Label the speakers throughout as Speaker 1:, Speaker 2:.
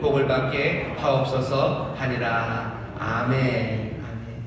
Speaker 1: 복을 받게 하옵소서 하니라. 아멘. 아멘.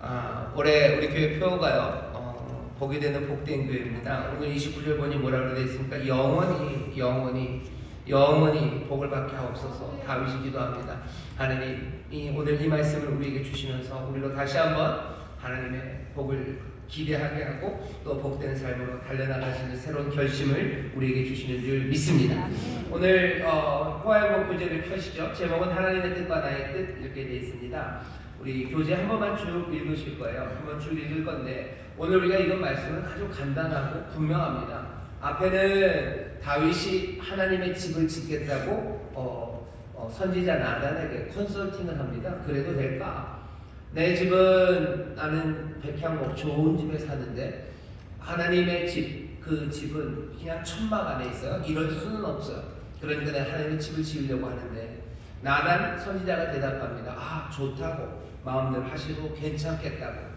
Speaker 1: 아, 올해 우리 교회 표가요. 어, 복이 되는 복된 교회입니다. 오늘 29절 보니 뭐라고 되어 있습니까? 영원히 영원히 영원히 복을 받게 하옵소서. 다윗이 기도합니다. 하나님이 오늘 이 말씀을 우리에게 주시면서 우리로 다시 한번 하나님의 복을 기대하게 하고 또 복된 삶으로 달려나가시는 새로운 결심을 우리에게 주시는 줄 믿습니다. 오늘 어, 호화의복 교재를 펴시죠. 제목은 하나님의 뜻과 나의 뜻 이렇게 되어 있습니다. 우리 교재 한 번만 쭉 읽으실 거예요. 한 번 쭉 읽을 건데 오늘 우리가 이건 말씀은 아주 간단하고 분명합니다. 앞에는 다윗이 하나님의 집을 짓겠다고 어, 어, 선지자 나단에게 컨설팅을 합니다. 그래도 될까? 내 집은 나는 백향목 좋은 집에 사는데 하나님의 집 그 집은 그냥 천막 안에 있어요. 이럴 수는 없어요. 그러니까 내가 하나님의 집을 지으려고 하는데 나단 선지자가 대답합니다. 아 좋다고 마음대로 하시고 괜찮겠다고.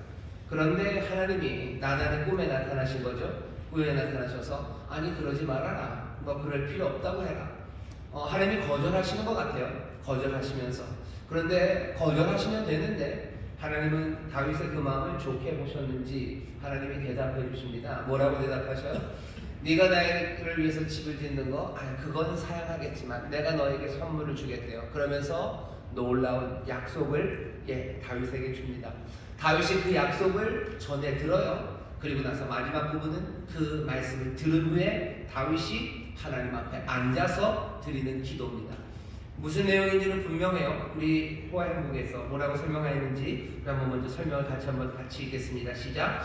Speaker 1: 그런데 하나님이 나단의 꿈에 나타나신 거죠. 꿈에 나타나셔서 아니 그러지 말아라. 뭐 그럴 필요 없다고 해라. 어, 하나님이 거절하시는 것 같아요. 거절하시면서. 그런데 거절하시면 되는데 하나님은 다윗의 그 마음을 좋게 보셨는지 하나님이 대답해 주십니다. 뭐라고 대답하셔요? 네가 나를 위해서 집을 짓는 거, 아 그건 사양하겠지만 내가 너에게 선물을 주겠대요. 그러면서 놀라운 약속을 예 다윗에게 줍니다. 다윗이 그 약속을 전해 들어요. 그리고 나서 마지막 부분은 그 말씀을 들은 후에 다윗이 하나님 앞에 앉아서 드리는 기도입니다. 무슨 내용인지는 분명해요. 우리 호화 행복에서 뭐라고 설명하였는지 한번 먼저 설명을 같이 한번 같이 읽겠습니다. 시작.